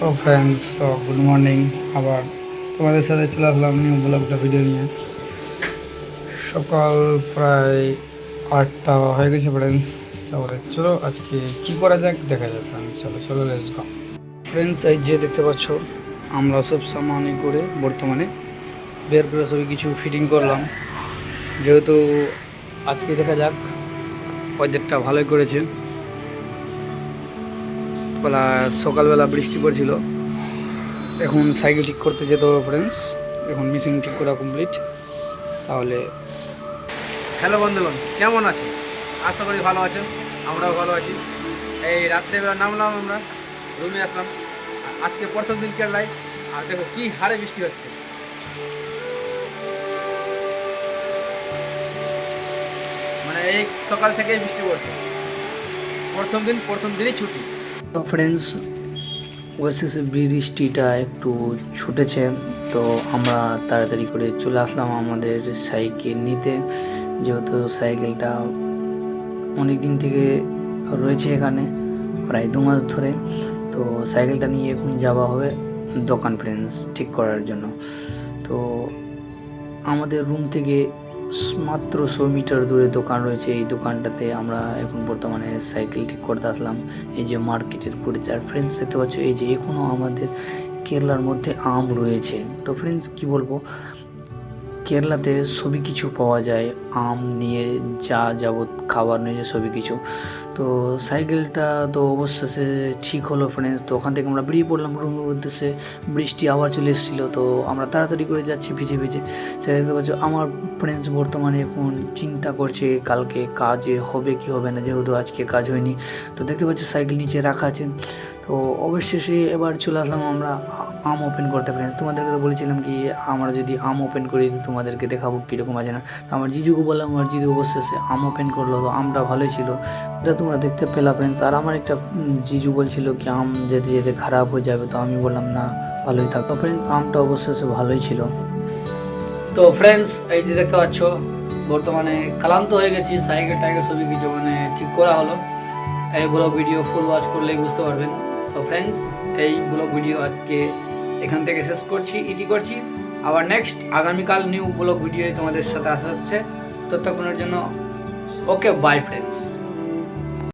তো ফ্রেন্ডস তো good morning আবার তোমাদের সাথে চলে আসলাম নিউ ব্লগটা ভিডিও নিয়ে। সকাল প্রায় আটটা হয়ে গেছে ফ্রেন্ডস তাহলে চলো, আজকে কি করা যাক? দেখা যাক ফ্রেন্ডস চলো চলো লেটস ফ্রেন্ডস এই যে দেখতে পাচ্ছ, আমরা সব সামানি করে বর্তমানে বের করে সবই কিছু ফিটিং করলাম। যেহেতু আজকে দেখা যাক ওয়েদারটা ভালোই করেছে। বেলা সকালবেলা বৃষ্টি পড়ছিল। এখন সাইকেল ঠিক করতে যেতে হবে ফ্রেন্ডস এখন মেশিন ঠিক করা কমপ্লিট তাহলে হ্যালো বন্ধুগণ, কেমন আছেন? আশা করি ভালো আছেন, আমরাও ভালো আছি। এই রাত্রেবেলা নামলাম আমরা, রুমে আসলাম। আজকে প্রথম দিন কেরলায় আর দেখো কি হারে বৃষ্টি হচ্ছে। মানে এই সকাল থেকেই বৃষ্টি পড়ছে। প্রথম দিন, প্রথম দিনই ছুটি। ফ্রেন্ডস ওয়েসেসে বৃষ্টিটা একটু ছুটেছে, তো আমরা তাড়াতাড়ি করে চলে আসলাম আমাদের সাইকেল নিতে। যেহেতু সাইকেলটা অনেক দিন থেকে রয়েছে এখানে, প্রায় দু মাস ধরে। তো সাইকেলটা নিয়ে এখন যাওয়া হবে দোকান ফ্রেন্ডস ঠিক করার জন্য। তো আমাদের রুম থেকে মাত্র শো মিটার দূরে দোকান রয়েছে। এই দোকানটাতে আমরা এখন বর্তমানে সাইকেল ঠিক করতে আসলাম। এই যে মার্কেটের পরিচয় আর ফ্রেন্ডস দেখতে পাচ্ছ, এই যে এখনও আমাদের কেরলার মধ্যে আম রয়েছে। তো ফ্রেন্ডস কি বলব? কেরলাতে সবই কিছু পাওয়া যায়, আম নিয়ে যা যাবত খাবার নিয়ে সবই কিছু। তো সাইকেলটা তো অবশেষে ঠিক হলো ফ্রেন্ডস তো ওখান থেকে আমরা বেরিয়ে পড়লাম রুমের উদ্দেশ্যে। বৃষ্টি আবার চলে এসেছিল, তো আমরা তাড়াতাড়ি করে যাচ্ছি ভিজে ভিজে। সেটা দেখতে পাচ্ছ, আমার ফ্রেন্ডস বর্তমানে এখন চিন্তা করছে কালকে কাজে হবে কি হবে না, যেহেতু আজকে কাজ হয়নি। তো দেখতে পাচ্ছ, সাইকেল নিচে রাখা আছে। তো অবশেষে এবার চলে আসলাম আমরা আম ওপেন করতে ফ্রেন্ডস তোমাদেরকে তো বলেছিলাম কি, আমরা যদি আম ওপেন করি তো তোমাদেরকে দেখাবো কীরকম আছে না। আমার জিজুকে বললাম, আমার জিজু অবশেষে আম ওপেন করল, তো আমটা ভালোই ছিল। এটা তোমরা দেখতে পেলা ফ্রেন্ডস আর আমার একটা জিজু বলছিল কি, আম যেতে যেতে খারাপ হয়ে যাবে, তো আমি বললাম, না, ভালোই থাকতো ফ্রেন্ডস আমটা অবশেষে ভালোই ছিল। তো ফ্রেন্ডস এই যে দেখতে পাচ্ছ, বর্তমানে ক্লান্ত হয়ে গেছি সাইকেল টাইকেল সবই কিছু মানে ঠিক করা হলো। এই ব্লগ ভিডিও ফুল ওয়াচ করলেই বুঝতে পারবেন। তো ফ্রেন্ডস এই ব্লগ ভিডিও আজকে এখান থেকে শেষ করছি, ইতি করছি। আবার নেক্সট আগামীকাল নিউ ব্লগ ভিডিও তোমাদের সাথে আসা হচ্ছে। ততক্ষণের জন্য ওকে বাই ফ্রেন্ডস